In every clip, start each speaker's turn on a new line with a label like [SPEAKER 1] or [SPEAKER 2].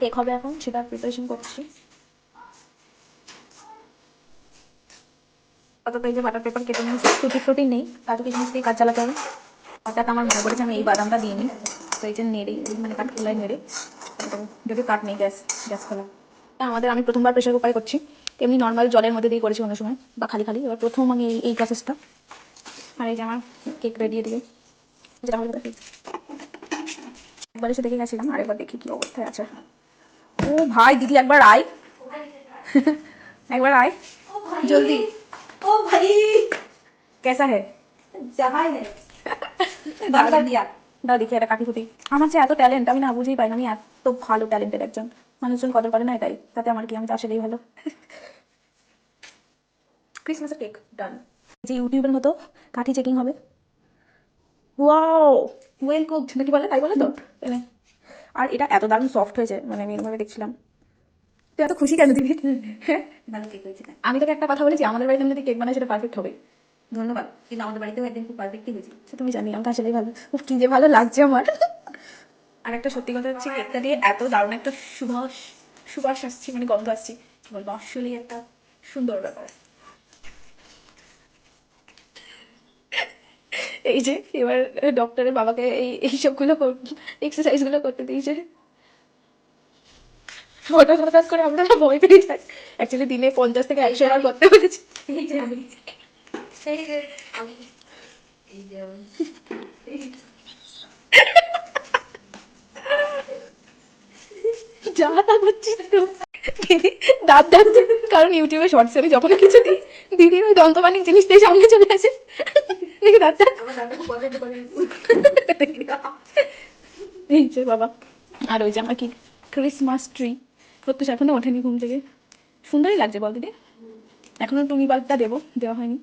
[SPEAKER 1] Cake হবে এখন, সেটা প্রিপারেশন করছি। অত এই যে বাটার পেপার কেটে নিয়েছি টুটি ফ্রুটি নেই কাজু কিশমিশ দিয়ে কাজ চালাতে হবে। হঠাৎ আমার মনে পড়েছে আমি এই বাদামটা দিয়ে নিই তো এই যে নেড়ে মানে কাঠ খোলায় নেড়ে যদি কাঠ নেই, গ্যাস গ্যাস খোলা। আমাদের, আমি প্রথমবার প্রেশার কুকারে করছি এমনি নর্মাল জলের মধ্যে দিয়ে করেছি অন্য সময়, বা খালি খালি, এবার প্রথম আমি এই- এই প্রসেসটা আর এই যে আমার কেক রেডি দিয়ে একবার এসে দেখে গেছিলাম, আরেকবার দেখি কি অবস্থায় আছে। ও ভাই দিদি একবার আয় একবার আয় জলদি
[SPEAKER 2] ओ भाई
[SPEAKER 1] कैसा है
[SPEAKER 2] जहाँ है बंद कर दिया
[SPEAKER 1] দাও দেখি এটা কাটি কুটি আমার যে এত ট্যালেন্ট আমি না বুঝেই পাই না আমি এত ভালো ট্যালেন্টেড একজন মানুষজন কদর করে না এটাই তাতে আমার কি আমি তো আসলেই ভালো ক্রিসমাসের কেক ডান যে ইউটিউবের মতো কাঠি চেকিং হবে ওয়াও ওয়েল কুকড নাকি বলে তাই বলে তো এনে। আর এটা এত দারুণ সফট হয়েছে মানে আমি এরকমভাবে দেখছিলাম। তুই এত খুশি কেন হ্যাঁ
[SPEAKER 2] ভালো কেক হয়েছে
[SPEAKER 1] আমি তোকে একটা কথা বলেছি আমাদের বাড়িতে আমি যদি কেক বানাই সেটা পারফেক্ট হবে।
[SPEAKER 2] ধন্যবাদ। কিন্তু আমাদের বাড়িতেও একদিন খুব পারফেক্টই হয়েছে।
[SPEAKER 1] সে তুমি জানি আমি তো আসলেই ভালো। কি যে ভালো লাগছে আমার। আর একটা সত্যি কথা হচ্ছে কেকটা দিয়ে এত দারুণ একটা সুবাস সুবাস আসছে মানে গন্ধ আসছে। কি বলব আসলেই একটা সুন্দর ব্যাপার। এই যে এবার ডক্টরের বাবাকে এই এই এইসবগুলো এক্সারসাইজগুলো করতে দিয়েছে হঠাৎ হঠাৎ করে আমরা ভয় পেয়ে যাই। অ্যাকচুয়ালি দিনে পঞ্চাশ থেকে একশো বার করতে বলেছি
[SPEAKER 2] এই যে
[SPEAKER 1] তা করছিস তো দিদি দাঁত ডাকছে কারণ ইউটিউবে শর্টস আমি যখন কিছু দিই দিদির ওই দন্তবাণী জিনিস দিয়ে সামনে চলে আসে। দেখি দাঁত ডাক এই যে বাবা। আর ওই যে আমার কি ক্রিসমাস ট্রি প্রত্যুষ এখনও ওঠেনি ঘুম থেকে। সুন্দরই লাগছে বল দিদি। এখনও তুমি বাল্বটা দেবো দেওয়া হয়নি।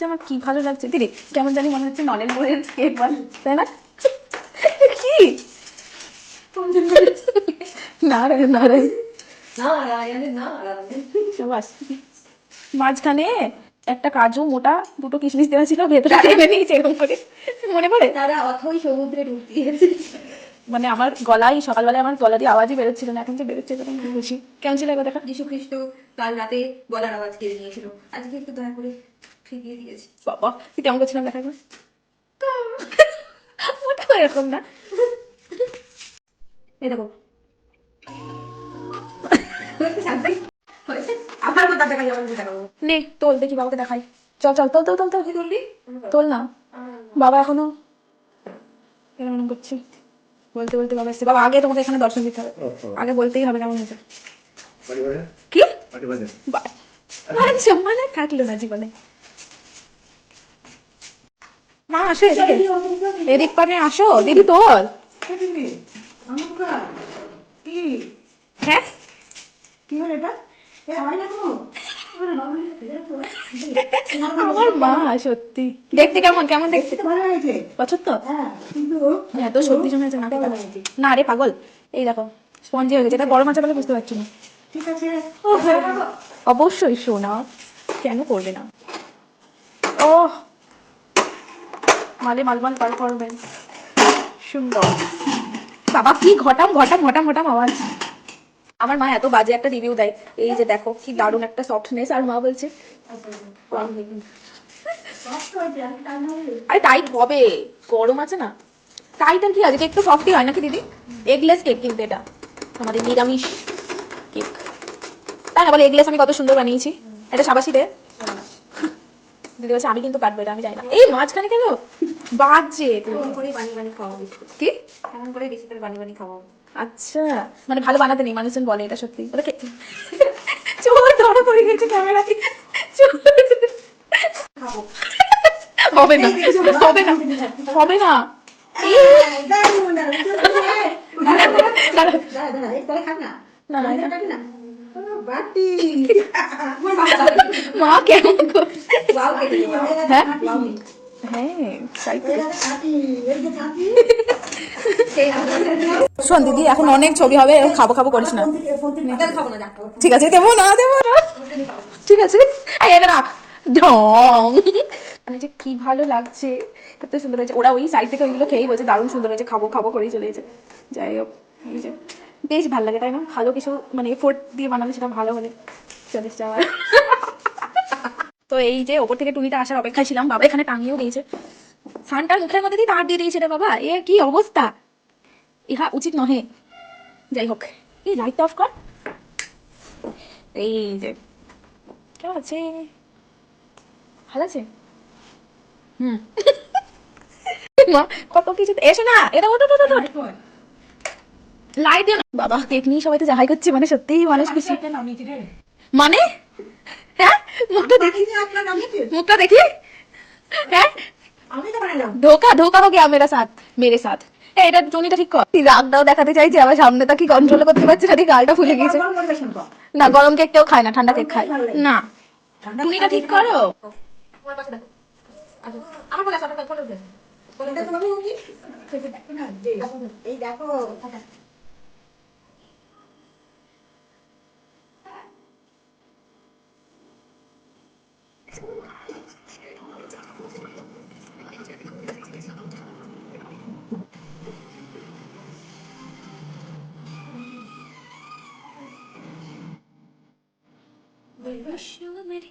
[SPEAKER 1] যে আমার কি ভালো লাগছে। দিদি কেমন জানি মনে হচ্ছে নলেন মোড়ের কেক বান তাই না? কি? নারায়ণ নারায়ণ। মাঝখানে একটা কাজু মোটা দুটো কিশমিশ দেওয়া ছিল ভেতরে টেনে নিয়েছে এরকম করে। মনে পড়ে?
[SPEAKER 2] তারা অথই সমুদ্রে ডুব দিয়েছে।
[SPEAKER 1] মানে আমার গলাই সকালবেলায় আমার গলা দিয়ে আওয়াজই বেরোচ্ছিল না এখন যে বেরোচ্ছে তখন বুঝি। কেমন ছিল দেখা?
[SPEAKER 2] যীশু খ্রিস্ট কাল রাতে গলার আওয়াজ কেড়ে নিয়েছিল। আজকে একটু দয়া করে ফিরিয়ে দিয়েছি।
[SPEAKER 1] বাবা তুই কেমন করছিলাম দেখা একবার ওটা এরকম না। এই দেখো। নে তোল দেখি বাবাকে দেখাই। চল চল তোল তোল তোল তোল। তোল না। বাবা এখনও এরকম করছে। বলতে বলতে বাবা এসছে। বাবা আগে তোমাকে এখানে দর্শন দিতে হবে। আগে বলতেই হবে কেমন হয়েছে। কি? মানে থাকল না জীবনে। মা আসো এদিকে। এদিক পানে আসো দিদি তোল হ্যাঁ? আমার মা সত্যি। দেখতে কেমন? কেমন দেখতে? পছন্দ? এত সত্যি জমে আছে না রে পাগল। এই দেখো স্পঞ্জি হয়ে গেছে। এটা বড় মাছের বলে বুঝতে পারছি না। ও হ্যাঁ। অবশ্যই শোনা। কেন করবে না ও মালে মালমাল করবেন সুন্দর। বাবা, কি ঘটাম ঘটাম ঘটাম ঘটাম আওয়াজ। আমার মা এত বাজে একটা রিভিউ দেয়। এই যে দেখো, কি দারুণ একটা সফটনেস আর মা বলছে, আরে টাইট হবে। গরম আছে না। টাইট আর কি আছে? কেক তো সফটই হয় নাকি দিদি? এগলেস কেক কিন্তু এটা। আমাদের নিরামিষ কেক তাই না বলে এগলেস আমি কত সুন্দর বানিয়েছি। এটা সাবাসি দে দিদি বলছে আমি কিন্তু কাটবো এটা আমি যাই না এই মাঝখানে কেন বাজে কি
[SPEAKER 2] এমন করে বেশি করে
[SPEAKER 1] আচ্ছা মানে ভালো বানাতে নেই মানুষজন বলে এটা সত্যি চোর ধরা পড়ে গেছে চোর
[SPEAKER 2] খাব
[SPEAKER 1] হবে না হবে না হবে না
[SPEAKER 2] না
[SPEAKER 1] না না
[SPEAKER 2] বাটি।
[SPEAKER 1] মা কেমন হ্যাঁ? হ্যাঁ। শোন দিদি এখন অনেক ছবি হবে খাব খাব করিস না।
[SPEAKER 2] খাব না যা
[SPEAKER 1] ঠিক আছে দেবো না দেবো না। ঠিক আছে। এই রাখ। ঢং। মানে যে কি ভালো লাগছে কত সুন্দর হয়েছে। ওরা ওই সাইড থেকে ওইগুলো খেয়েই বলছে দারুণ সুন্দর হয়েছে খাব খাব করেই চলে যাই হোক এই যে, বেশ ভালো লাগে, তাই না? ভালো কিছু মানে এফোর্ট দিয়ে বানালে সেটা ভালো হলে। তো এই যে ওপর থেকে টুনিটা আসার অপেক্ষায় ছিলাম, বাবা এখানে টাঙিয়েও দিয়েছে। সানটার মুখের মধ্যে দিয়ে তার দিয়ে দিয়েছে বাবা, এ কি অবস্থা? ইহা উচিত নহে। যাই হোক, এই লাইটটা অফ কর। এই যে, কেমন আছে? ভালো আছে? হুম। কত কিছু এসো না এটা ওটা ওটা ওটা লাইটে বাবা কেক নিয়ে সবাই তো জাহাই করছে মানে সত্যিই মানুষ খুশি। মানে? হ্যাঁ? মুখটা দেখি। মুখটা দেখি। হ্যাঁ? ধোকা ধোকা হোক মেরা সাথ মেরে সাথ। এটা জনিটা ঠিক কর। রাগটাও দেখাতে চাই যে আমার সামনে তা কি কন্ট্রোল করতে পারছে না গালটা ফুলে গেছে না গরম কেকটাও খায় না ঠান্ডা কেক খায়। না। টুনিটা ঠিক করো।
[SPEAKER 2] আচ্ছা, এই দেখো।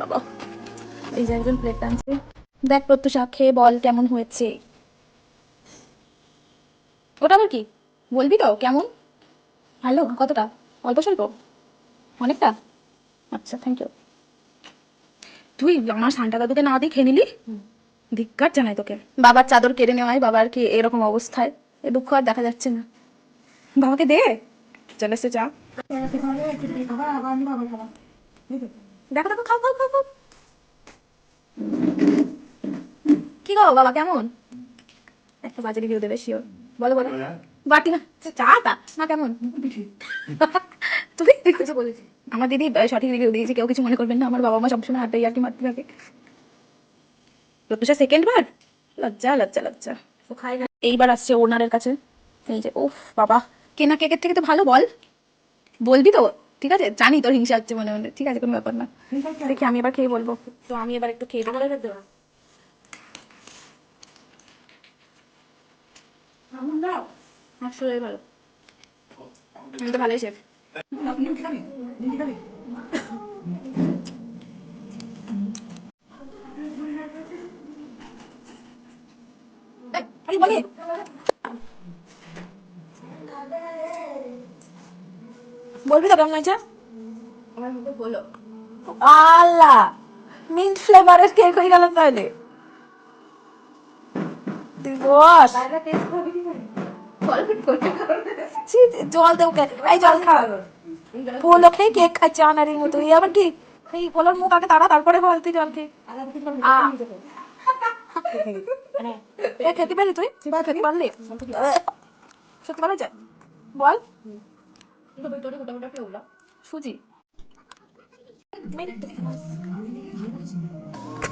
[SPEAKER 1] বাবা এই যে একজন প্লেট টানছে দেখ প্রত্যুষা খেয়ে বল কেমন হয়েছে। ওটা আবার কি? বলবি তো কেমন? ভালো কতটা? অল্প স্বল্প? অনেকটা? আচ্ছা থ্যাংক ইউ তুই আমার সান্টা দাদুকে না দিয়ে খেয়ে নিলি? ধিক্কার জানাই তোকে। বাবার চাদর কেড়ে নেওয়ায় বাবার কি এরকম অবস্থায়? এ দুঃখ আর দেখা যাচ্ছে না। বাবাকে দে। চলে এসে চা দেখো দেখো খাও খাও খাও খাও। কি গো বাবা কেমন? একটা বাজে রিভিউ দেবে শিওর বলো বলো। বাটি না চা টা না কেমন? তুমি? কিছু বলেছি। আমার দিদি সঠিক রিভিউ দিয়েছে কেউ কিছু মনে করবেন না। আমার বাবা মা সবসময় হাঁটাই আর কি মারতে থাকে। প্রত্যুষা সেকেন্ড বার? লজ্জা লজ্জা লজ্জা। এইবার আসছে ওনারের কাছে। এই যে উফ বাবা। কেনা কেকের থেকে তো ভালো বল। বলবি তো? ঠিক আছে? জানি তোর হিংসা হচ্ছে মনে মনে। ঠিক আছে কোনো ব্যাপার না। দেখি আমি এবার খেয়ে বলব। তো আমি এবার একটু খেয়ে দেবো আসলে ভালো। আমি তো ভালোই শেফ বলে বলবি তো কেমন হয়েছে
[SPEAKER 2] আমার মুখে বলো।
[SPEAKER 1] আল্লাহ মিন্ট ফ্লেভারের কেক হয়ে গেল তাহলে। তুই বস। জল দেবো কে এই জল খা। পোলো খেয়ে কেক খাচ্ছে আনারির মতো। এই আবার কি? এই পোলোর মুখ আগে তারা তারপরে বল তুই জল খেয়ে খেতে পারলি তুই? খেতে পারলি? সত্যি ভালো যায় বল। সুজি।